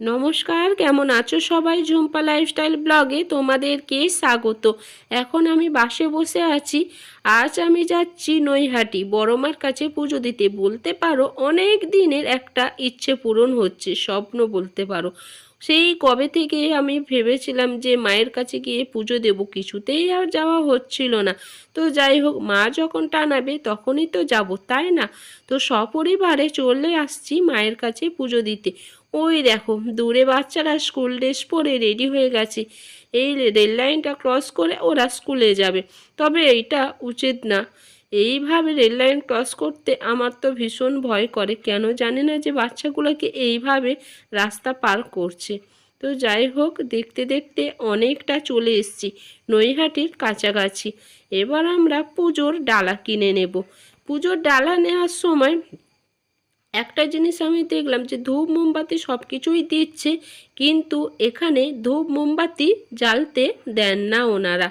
নমস্কার, কেমন আছো সবাই? ঝুম্পা লাইফস্টাইল ব্লগে তোমাদেরকে স্বাগত। এখন আমি বাসে বসে আছি। আজ আমি যাচ্ছি নৈহাটি। বড়মার কাছে পুজো দিতে। বলতে পারো, অনেক দিনের একটা ইচ্ছে পূরণ হচ্ছে, স্বপ্ন বলতে পারো। সেই কবে থেকে আমি ভেবেছিলাম যে মায়ের কাছে গিয়ে পুজো দেব, কিছুতেই আর যাওয়া হচ্ছিল না। তো যাই হোক, মা যখন টানাবে তখনই তো যাব, তাই না? তো সপরিবারে চলে আসছি মায়ের কাছে পুজো দিতে। ওই দেখো, দূরে বাচ্চারা স্কুল ড্রেস পরে রেডি হয়ে গেছে। এই রেল লাইনটা ক্রস করে ওরা স্কুলে যাবে। তবে এইটা উচিত না। এইভাবে রেল লাইন ক্রস করতে আমার তো ভীষণ ভয় করে। কেন জানি না যে বাচ্চাগুলোকে এইভাবে রাস্তা পার করছে। তো যাই হোক, দেখতে দেখতে অনেকটা চলে এসেছি নৈহাটির কাছাকাছি। এবার আমরা পুজোর ডালা কিনে নেব। পুজোর ডালা নেওয়ার সময় একটা জিনিস আমি দেখলাম যে ধূপ, মোমবাতি সব কিছুই দিচ্ছে, কিন্তু এখানে ধূপ, মোমবাতি জ্বালতে দেন না ওনারা।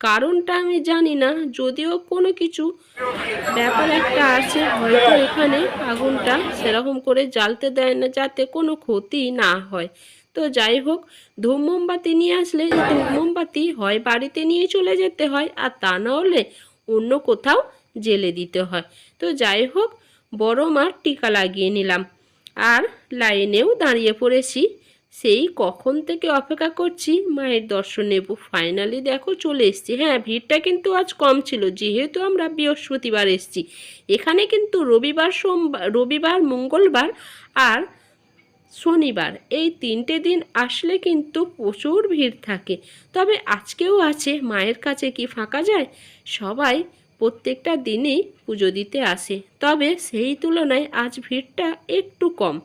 কারণটা আমি জানি না, যদিও কোনো কিছু ব্যাপার একটা আছে, হয়তো এখানে আগুনটা সেরকম করে জ্বালতে দেয় না, যাতে কোনো ক্ষতি না হয়। তো যাই হোক, ধূপ, মোমবাতি নিয়ে আসলে ধূপ, মোমবাতি হয় বাড়িতে নিয়ে চলে যেতে হয়, আর তা না হলে অন্য কোথাও জেলে দিতে হয়। তো যাই হোক বড় মার টিকা লাগিয়ে নিলাম। আর লাইনেও দাঁড়িয়ে পড়েছি। সেই কখন থেকে অপেক্ষা করছি, মায়ের দর্শন নেব। ফাইনালি দেখো চলে এসেছি। হ্যাঁ ভিড়টা কিন্তু আজ কম ছিল। যেহেতু আমরা বৃহস্পতিবার এসেছি। এখানে কিন্তু রবিবার, সোমবার, রবিবার, মঙ্গলবার আর শনিবার এই তিনটে দিন আসলে কিন্তু প্রচুর ভিড় থাকে। তবে আজকেও আছে। মায়ের কাছে কি ফাঁকা যায়? সবাই প্রত্যেকটা দিনেই পুজো দিতে আসে। তবে সেই তুলনায় আজ ভিড়টা একটু কম।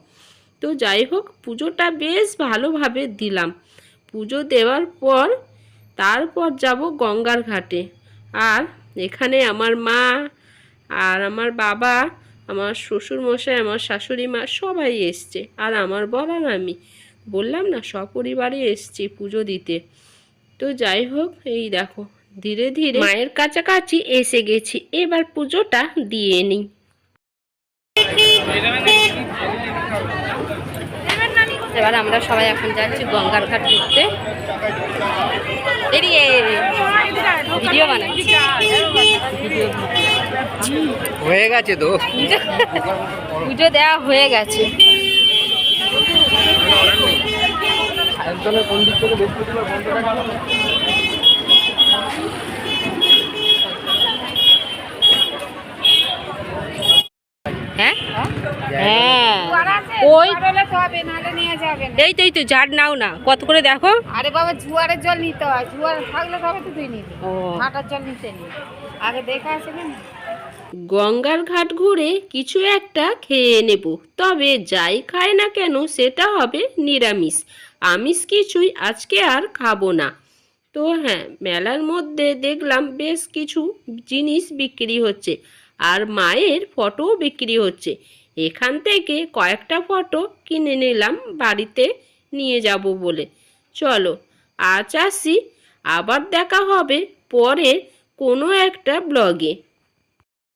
তো যাই হোক, পুজোটা বেশ ভালোভাবে দিলাম। পুজো দেওয়ার পর তারপর যাব গঙ্গার ঘাটে। আর এখানে আমার মা আর আমার বাবা, আমার শ্বশুর মশাই আমার শাশুড়ি মা সবাই এসছে। আর আমার বলার আমি বললাম না, সপরিবারে এসছি পুজো দিতে। তো যাই হোক, এই দেখো ধীরে ধীরে মায়ের কাছাকাছি এসে গেছি। এবার পুজোটা দিয়ে নিই। এবার আমরা সবাই এখন যাচ্ছি গঙ্গার ঘাট ঘুরতে। এড়িয়ে ভিডিও বানাচ্ছি হয়ে গেছে তো। পুজো দেওয়া হয়ে গেছে। কোন দিক থেকে হ্যাঁ? হ্যাঁ। ওই এই তো এই তো ঝাড় নাও না। কত করে দেখো? আরে বাবা জুয়ারের জল নিতে হয়। জুয়ার থাকলে তবে তো তুই নিবি। হাঁটার জল নিতে নি আগে দেখা আছে গঙ্গার ঘাট ঘুরে কিছু একটা খেয়ে নেব। তবে যাই খায় না কেন সেটা হবে নিরামিষ। আমিষ কিছুই আজকে আর খাব না। তো হ্যাঁ মেলার মধ্যে দেখলাম বেশ কিছু জিনিস বিক্রি হচ্ছে। আর মায়ের ফটোও বিক্রি হচ্ছে। এখান থেকে কয়েকটা ফটো কিনে নিলাম বাড়িতে নিয়ে যাব বলে। চলো, আজ আসি। আবার দেখা হবে পরে কোনো একটা ব্লগে।